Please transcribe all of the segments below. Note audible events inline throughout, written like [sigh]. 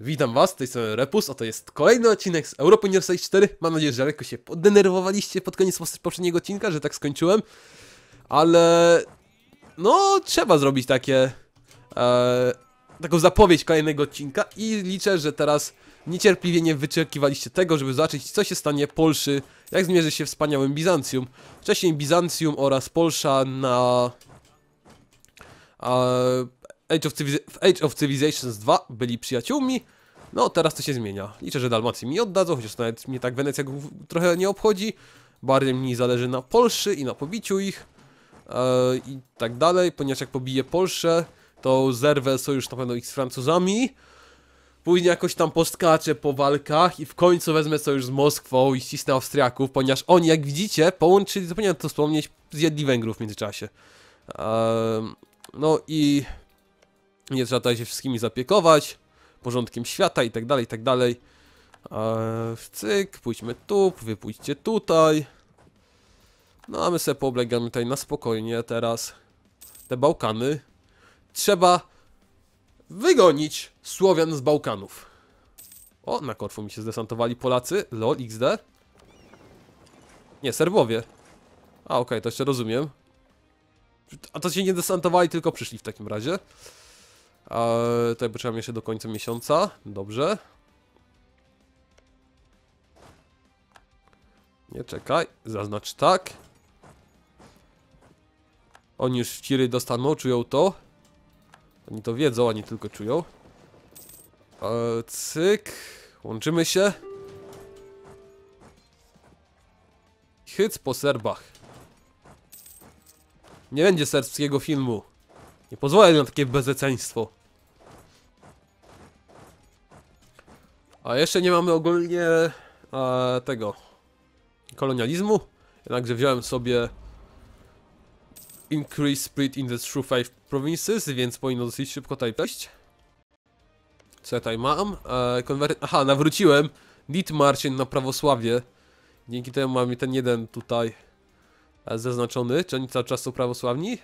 Witam was, z tej Repus, a to jest kolejny odcinek z Europy Near 4. Mam nadzieję, że lekko się podenerwowaliście pod koniec poprzedniego odcinka, że tak skończyłem. Ale... No, trzeba zrobić takie... E, taką zapowiedź kolejnego odcinka i liczę, że teraz niecierpliwie wyczekiwaliście tego, żeby zobaczyć, co się stanie Polszy, jak zmierzy się wspaniałym Bizancjum. Wcześniej Bizancjum oraz Polsza na... E, Age of, w Age of Civilizations 2 byli przyjaciółmi, no teraz to się zmienia. Liczę, że Dalmację mi oddadzą, chociaż nawet mnie tak Wenecja trochę nie obchodzi. Bardziej mi zależy na Polszy i na pobiciu ich e, i tak dalej, ponieważ jak pobiję Polszę, to zerwę sojusz na pewno ich z Francuzami. Później jakoś tam poskaczę po walkach i w końcu wezmę sojusz z Moskwą i ścisnę Austriaków, ponieważ oni, jak widzicie, połączyli, zapomniałem to wspomnieć, zjedli Węgrów w międzyczasie. Em, no i nie trzeba tutaj się wszystkimi zapiekować, porządkiem świata i tak dalej, i tak dalej. Eee, cyk, pójdźmy tu, wy pójdźcie tutaj. No a my sobie pooblegamy tutaj na spokojnie teraz. Te Bałkany. Trzeba wygonić Słowian z Bałkanów. O, na Korfu mi się zdesantowali Polacy. Lol, XD. Nie, Serbowie. A, okej, to jeszcze rozumiem. A to się nie desantowali, tylko przyszli w takim razie. Eee, tutaj potrzebujemy jeszcze do końca miesiąca. Dobrze. Nie czekaj, zaznacz tak. Oni już tiry dostaną, czują to. Oni to wiedzą, ani tylko czują. Eee, cyk. Łączymy się. Hyc po Serbach. Nie będzie serbskiego filmu. Nie pozwolę na takie bezeceństwo. A jeszcze nie mamy ogólnie e, tego kolonializmu. Jednakże wziąłem sobie Increase Spirit in the True Five Provinces, więc powinno dosyć szybko tutaj przejść. Co ja tutaj mam? E, konwer- Aha, nawróciłem Ditmarcin na prawosławie. Dzięki temu mamy ten jeden tutaj e, zaznaczony. Czy oni cały czas są prawosławni?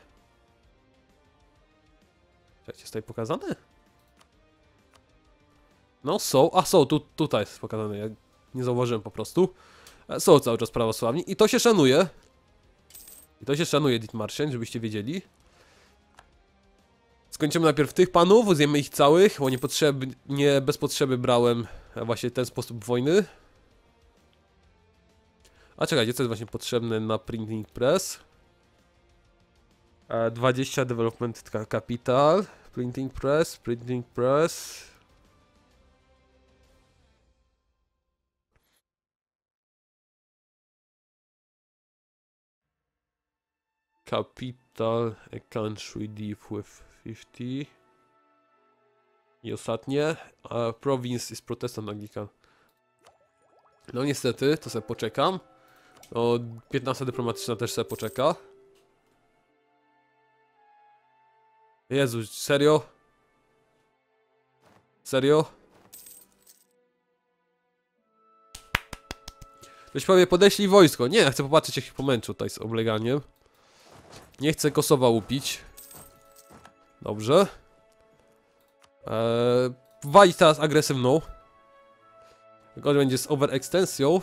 Czekajcie, jest tutaj pokazane? No są, a są, tu, tutaj jest pokazane, ja nie zauważyłem po prostu. E, Są cały czas prawosławni i to się szanuje. I to się szanuje Ditmarschen, żebyście wiedzieli. Skończymy najpierw tych panów, zjemy ich całych, bo nie bez potrzeby brałem e, właśnie ten sposób wojny. A czekajcie, co jest właśnie potrzebne na printing press? E, 20 development ca- capital, printing press, printing press. Capital, a country deep with 50. I ostatnie, a province is protestant Anglican. No niestety, to sobie poczekam. O, 15 dyplomatyczna też sobie poczeka. Jezu, serio? Serio? Ktoś powie, podeślij wojsko. Nie, ja chcę popatrzeć jak się pomęczył tutaj z obleganiem. Nie chcę Kosowa upić. Dobrze. Eee, walić teraz agresywną. Tylko będzie z overextensją.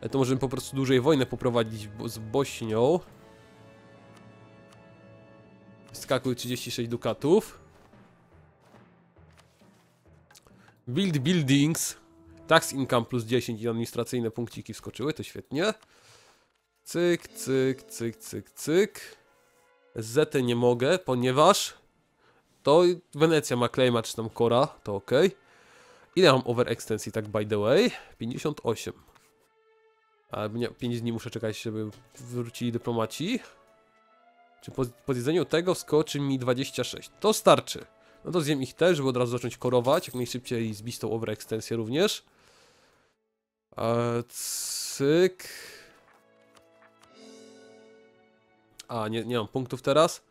Ale to możemy po prostu dłużej wojnę poprowadzić z Bośnią. Skakuj 36 dukatów. Build buildings. Tax income plus 10 i administracyjne punkciki wskoczyły, to świetnie. Cyk, cyk, cyk, cyk, cyk. Z nie mogę, ponieważ to Wenecja ma claima czy tam Kora, to ok. Ile mam overextensji tak by the way? 58. A nie, 5 dni muszę czekać, żeby wrócili dyplomaci. Czy po, po zjedzeniu tego wskoczy mi 26? To starczy. No to zjem ich też, żeby od razu zacząć korować, jak najszybciej zbić tą overextensję również. Eee, cyk. A, nie, nie mam punktów teraz.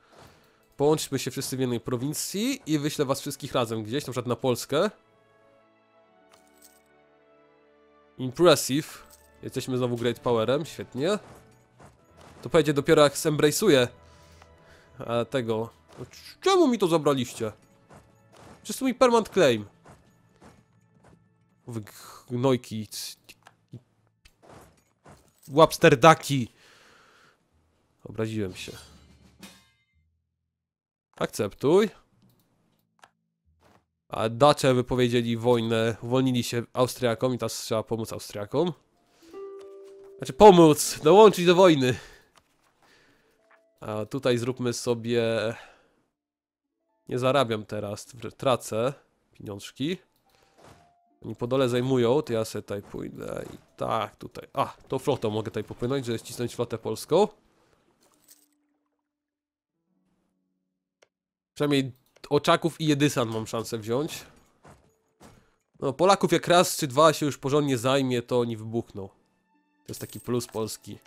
Połączmy się wszyscy w jednej prowincji i wyślę was wszystkich razem gdzieś, na przykład na Polskę. Impressive. Jesteśmy znowu Great Powerem, świetnie. To pojedzie dopiero jak zembrace'uje e, tego. Czemu mi to zabraliście? Przecież to mój permanent claim. Gnojki. Łapsterdaki. Obraziłem się. Akceptuj. A Dacze wypowiedzieli wojnę, uwolnili się Austriakom i teraz trzeba pomóc Austriakom. Znaczy pomóc, dołączyć do wojny. A tutaj zróbmy sobie... Nie zarabiam teraz, tr- tracę pieniążki. Oni po dole zajmują, to ja sobie tutaj pójdę i tak, tutaj. A, tą flotą mogę tutaj popłynąć, żeby ścisnąć flotę polską. Przynajmniej Oczaków i Jedysan mam szansę wziąć. No, Polaków jak raz czy dwa się już porządnie zajmie, to oni wybuchną. To jest taki plus polski.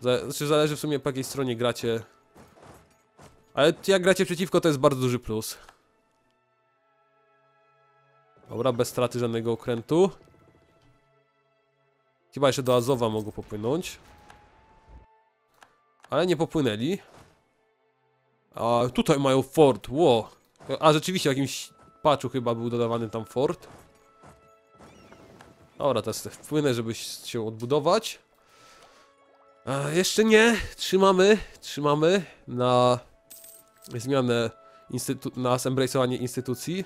Znaczy zależy w sumie po jakiej stronie gracie. Ale jak gracie przeciwko, to jest bardzo duży plus. Dobra, bez straty żadnego okrętu. Chyba jeszcze do Azowa mogą popłynąć. Ale nie popłynęli. A tutaj mają fort, ło. A rzeczywiście w jakimś patchu chyba był dodawany tam fort. Dobra, teraz te wpłynę, żeby się odbudować. A jeszcze nie. Trzymamy, trzymamy na zmianę instytu na zembrace'owanie instytucji.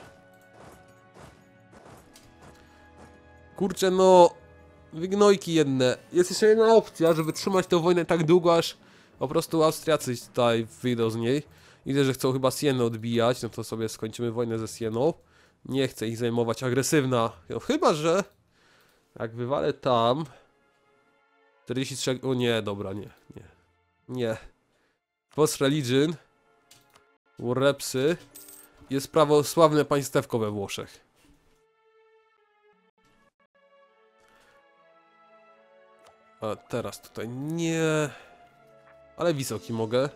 Kurczę, no... Wygnojki jedne. Jest jeszcze jedna opcja, żeby trzymać tę wojnę tak długo, aż po prostu Austriacy tutaj wyjdą z niej. Widzę, że chcą chyba Sienę odbijać, no to sobie skończymy wojnę ze Sieną. Nie chcę ich zajmować agresywna. No, chyba, że... Jak wywalę tam... 43... O nie, dobra, nie, nie. Nie. Post Religion. Warrepsy. Jest prawosławne państewko we Włoszech. A teraz tutaj nie. Ale wysoki mogę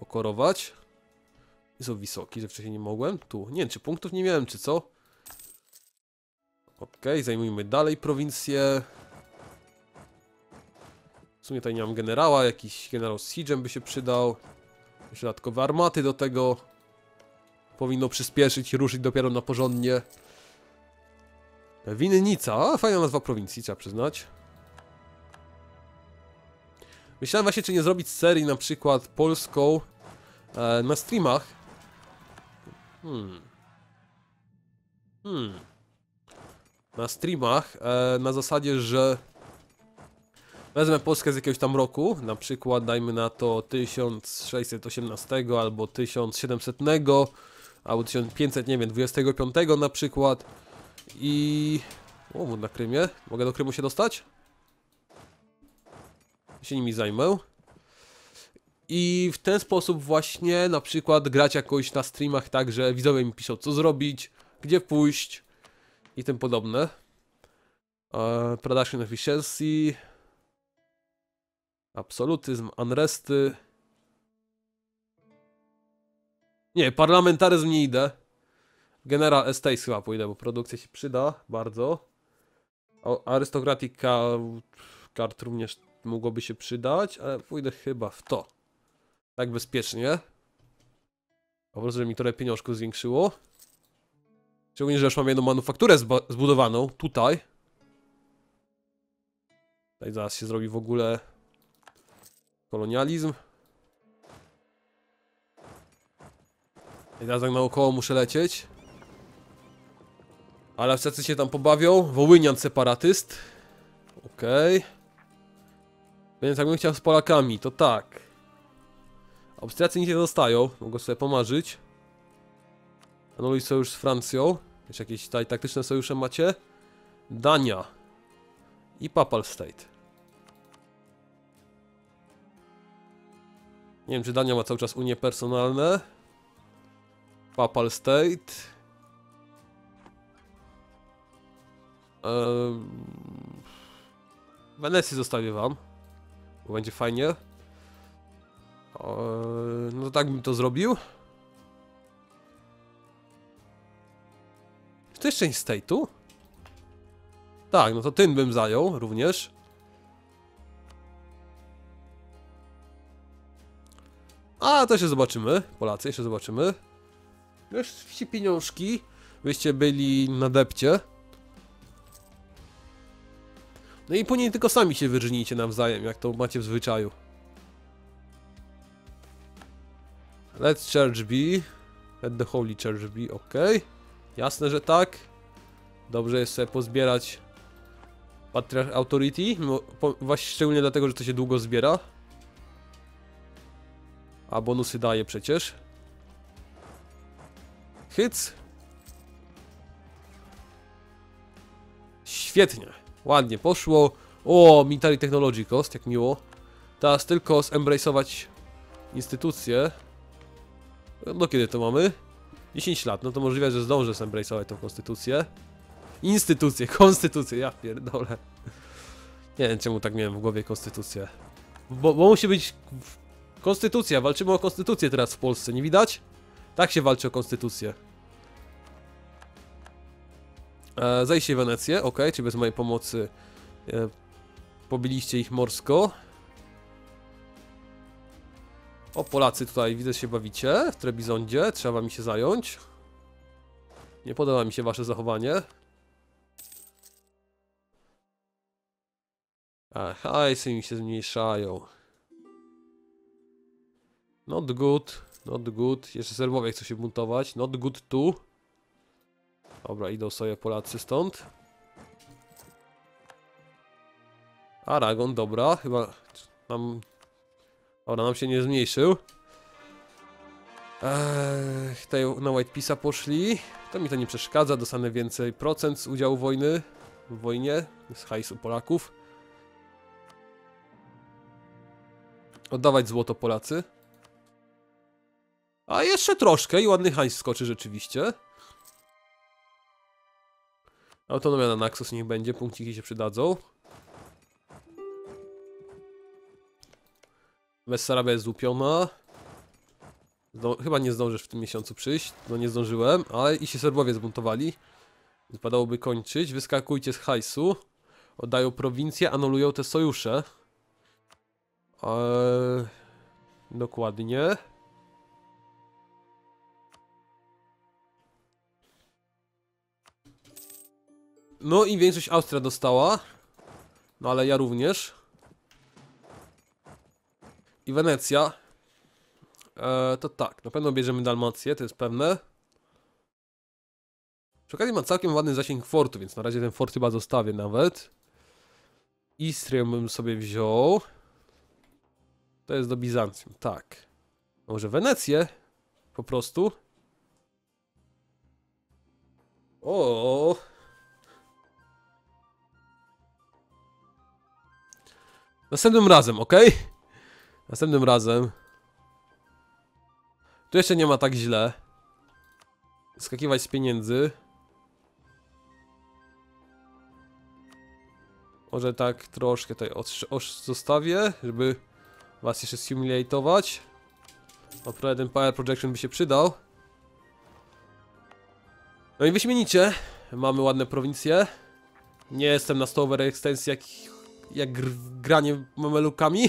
okorować. Są wysoki, że wcześniej nie mogłem. Tu. Nie wiem, czy punktów nie miałem, czy co. Okej, zajmujmy dalej prowincję. W sumie tutaj nie mam generała. Jakiś generał z Siegem by się przydał. Jeszcze dodatkowe armaty do tego. Powinno przyspieszyć i ruszyć dopiero na porządnie. Winnica. A, fajna nazwa prowincji, trzeba przyznać. Myślałem właśnie, czy nie zrobić serii na przykład polską e, na streamach. Hmm. Hmm. Na streamach e, na zasadzie, że wezmę Polskę z jakiegoś tam roku, na przykład dajmy na to 1618 albo 1700 albo 1500, nie wiem, 25 na przykład i... O, na Krymie. Mogę do Krymu się dostać? Się nimi zajmę. I w ten sposób właśnie na przykład grać jakoś na streamach tak, że widzowie mi piszą co zrobić, gdzie pójść i tym podobne. E, production efficiency. Absolutyzm, unresty. Nie, parlamentaryzm nie idę. General Estates chyba pójdę, bo produkcja się przyda bardzo. O, Card również mogłoby się przydać, ale pójdę chyba w to. Tak bezpiecznie. Po prostu, żeby mi trochę pieniążków zwiększyło. Szczególnie, że już mam jedną manufakturę zbudowaną tutaj. Tutaj zaraz się zrobi w ogóle kolonializm. I teraz tak naokoło muszę lecieć. Ale Austriacy się tam pobawią. Wołynian separatyst. Okej. Okay. Więc jakbym chciał z Polakami, to tak. Austriacy nic nie dostają, mogą sobie pomarzyć. Anuluj sojusz z Francją. Jeszcze jakieś tutaj taktyczne sojusze macie? Dania. I Papal State. Nie wiem, czy Dania ma cały czas unie personalne. Papal State. Eee... Wenecji zostawię wam. Bo będzie fajnie. Eee, no tak bym to zrobił. Czy to jest część state'u? Tak, no to ten bym zajął również. A, to się zobaczymy. Polacy, jeszcze zobaczymy. Już ci pieniążki. Wyście byli na depcie. No i później tylko sami się wyrżnijcie nawzajem, jak to macie w zwyczaju. Let's church be. Let the holy church be, ok. Jasne, że tak. Dobrze jest sobie pozbierać Patriarch Authority, po, właśnie szczególnie dlatego, że to się długo zbiera. A bonusy daje przecież. Hyc. Świetnie. Ładnie poszło. O, Military Technology Cost, jak miło. Teraz tylko zembrace'ować instytucje. No kiedy to mamy? 10 lat, no to możliwe, że zdążę zembrace'ować tą konstytucję. Instytucję, [laughs] konstytucję, ja pierdolę. Nie wiem czemu tak miałem w głowie konstytucję. Bo, bo musi być konstytucja, walczymy o konstytucję teraz w Polsce, nie widać? Tak się walczy o konstytucję. E, zajście Wenecję, ok, czy bez mojej pomocy e, pobiliście ich morsko. O, Polacy tutaj, widzę, się bawicie w Trebizondzie, trzeba mi się zająć. Nie podoba mi się wasze zachowanie. A, hajsy mi się zmniejszają. Not good, not good. Jeszcze Serbowie chcą się buntować. Not good too. Dobra, idą sobie Polacy stąd. Aragon, dobra, chyba nam... Dobra, nam się nie zmniejszył. Eee, tutaj na White Pisa poszli. To mi to nie przeszkadza, dostanę więcej procent z udziału wojny. W wojnie, z hajsu Polaków. Oddawać złoto Polacy. A jeszcze troszkę i ładny hajs skoczy rzeczywiście. Autonomia na Naxos niech będzie, punkciki się przydadzą. Bessarabia jest złupiona. Zdo chyba nie zdążysz w tym miesiącu przyjść. No nie zdążyłem, ale i się Serbowie zbuntowali. Wypadałoby kończyć. Wyskakujcie z hajsu. Oddają prowincję, anulują te sojusze. Eee, dokładnie. No i większość Austria dostała. No ale ja również. I Wenecja. Eee, to tak, na pewno bierzemy Dalmację, to jest pewne. Przy okazji ma całkiem ładny zasięg fortu, więc na razie ten fort chyba zostawię nawet. Istrię bym sobie wziął. To jest do Bizancjum, tak. Może Wenecję? Po prostu. O. Następnym razem, ok? Następnym razem. Tu jeszcze nie ma tak źle. Skakiwać z pieniędzy. Może tak troszkę tutaj zostawię, żeby was jeszcze simulatować. Akurat ten Power Projection by się przydał. No i wyśmienicie. Mamy ładne prowincje. Nie jestem na stołowej ekstensji jak, jak gr granie mamelukami.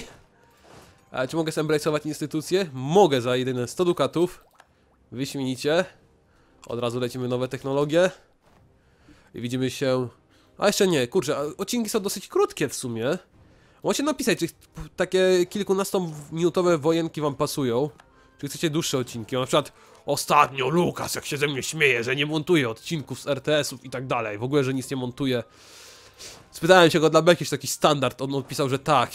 Ale czy mogę zembrace'ować instytucje? Mogę za jedyne 100 dukatów. Wyśmienicie. Od razu lecimy nowe technologie. I widzimy się... A jeszcze nie, kurczę, a odcinki są dosyć krótkie w sumie. Możecie napisać, czy takie kilkunastominutowe wojenki wam pasują. Czy chcecie dłuższe odcinki? Na przykład ostatnio Lukas, jak się ze mnie śmieje, że nie montuje odcinków z RTS-ów i tak dalej. W ogóle, że nic nie montuje. Spytałem się go dla Beki, czy taki standard. On odpisał, że tak.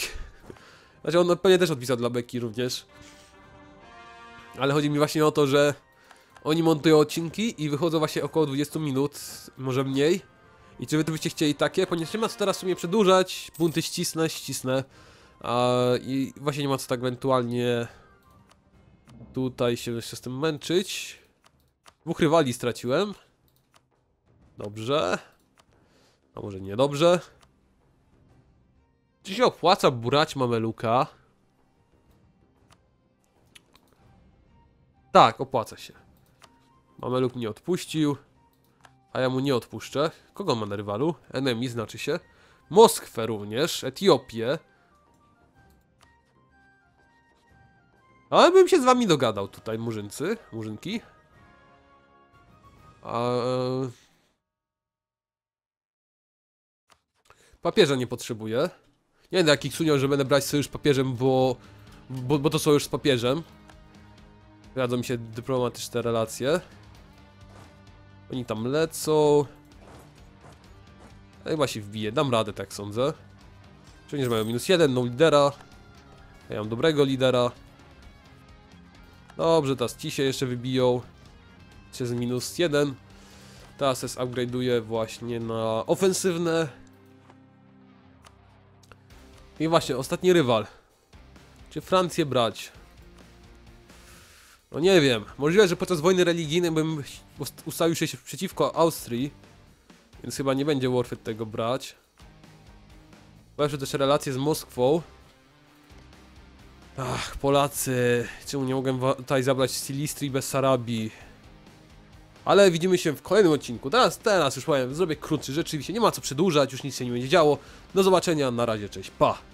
Znaczy on pewnie też odpisał dla Beki również. Ale chodzi mi właśnie o to, że oni montują odcinki i wychodzą właśnie około 20 minut, może mniej. I czy wy byście chcieli takie? Ponieważ nie ma co teraz w sumie przedłużać, bunty ścisnę, ścisnę. A, I właśnie nie ma co tak ewentualnie tutaj się jeszcze z tym męczyć. Dwóch rywali straciłem. Dobrze. A może niedobrze. Czy się opłaca burać mameluka? Tak, opłaca się. Mameluk mnie odpuścił. A ja mu nie odpuszczę. Kogo ma na rywalu? Enemy znaczy się. Moskwę również, Etiopię. Ale bym się z wami dogadał tutaj, murzyncy, murzynki. A... Papieża nie potrzebuję. Nie będę jakich suniał, że będę brać sojusz z papieżem, bo, bo, bo to sojusz z papieżem. Wiadzą mi się dyplomatyczne relacje. Oni tam lecą. Chyba się wbije, dam radę, tak sądzę. Że mają minus jeden, no lidera. Ja mam dobrego lidera. Dobrze, teraz ci się jeszcze wybiją. Jeszcze z minus jeden. Teraz jest właśnie na ofensywne. I właśnie, ostatni rywal. Czy Francję brać? No nie wiem. Możliwe, że podczas wojny religijnej bym ust- ustawił się przeciwko Austrii. Więc chyba nie będzie worth it tego brać. Polepszę też relacje z Moskwą. Ach, Polacy. Czemu nie mogłem tutaj zabrać Silistrii bez Sarabii? Ale widzimy się w kolejnym odcinku. Teraz, teraz już powiem, zrobię krótszy. Rzeczywiście nie ma co przedłużać, już nic się nie będzie działo. Do zobaczenia, na razie, cześć, pa!